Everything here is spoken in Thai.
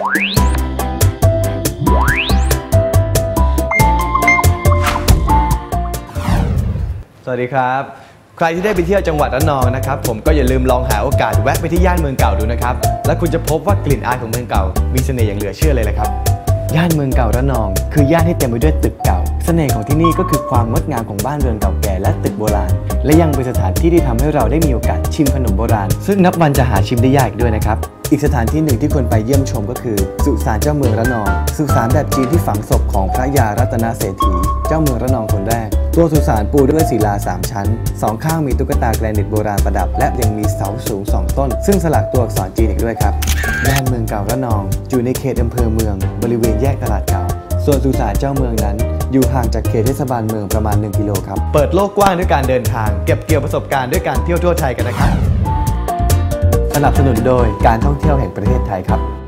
สวัสดีครับ ใครที่ได้ไปเที่ยวจังหวัดระนองนะครับ ผมก็อย่าลืมลองหาโอกาสแวะไปที่ย่านเมืองเก่าดูนะครับ และคุณจะพบว่ากลิ่นอายของเมืองเก่า มีเสน่ห์อย่างเหลือเชื่อเลยแหละครับ ย่านเมืองเก่าระนอง คือย่านที่เต็มไปด้วยตึกเก่า เสน่ห์ของที่นี่ก็คือความงดงามของบ้านเรือนเก่าแก่และตึกโบราณ และยังเป็นสถานที่ที่ทำให้เราได้มีโอกาสชิมขนมโบราณ ซึ่งนับวันจะหาชิมได้ยากด้วยนะครับ อีกสถานที่หนึ่งที่ควรไปเยี่ยมชมก็คือ สุสานเจ้าเมืองระนอง สุสานแบบจีนที่ฝังศพของพระยารัตนเศรษฐี เจ้าเมืองระนองคนแรก ตัวสุสานปูด้วยศิลา 3 ชั้น สองข้างมีตุ๊กตาแกรนิตโบราณประดับ และยังมีเสาสูง 2 ต้น ซึ่งสลักตัวอักษรจีนอีกด้วยครับย่านเมืองเก่าระนอง อยู่ในเขตอำเภอเมือง บริเวณแยกตลาดเก่า ส่วนสุสานเจ้าเมืองนั้นอยู่ห่างจากเขตเทศบาลเมืองประมาณ 1 กิโลครับ เปิดโลกกว้างด้วยการเดินทาง เก็บเกี่ยวประสบการณ์ด้วยการเที่ยวทั่วไทยกันนะครับ นับสนุนโดยการท่องเที่ยวแห่งประเทศไทยครับ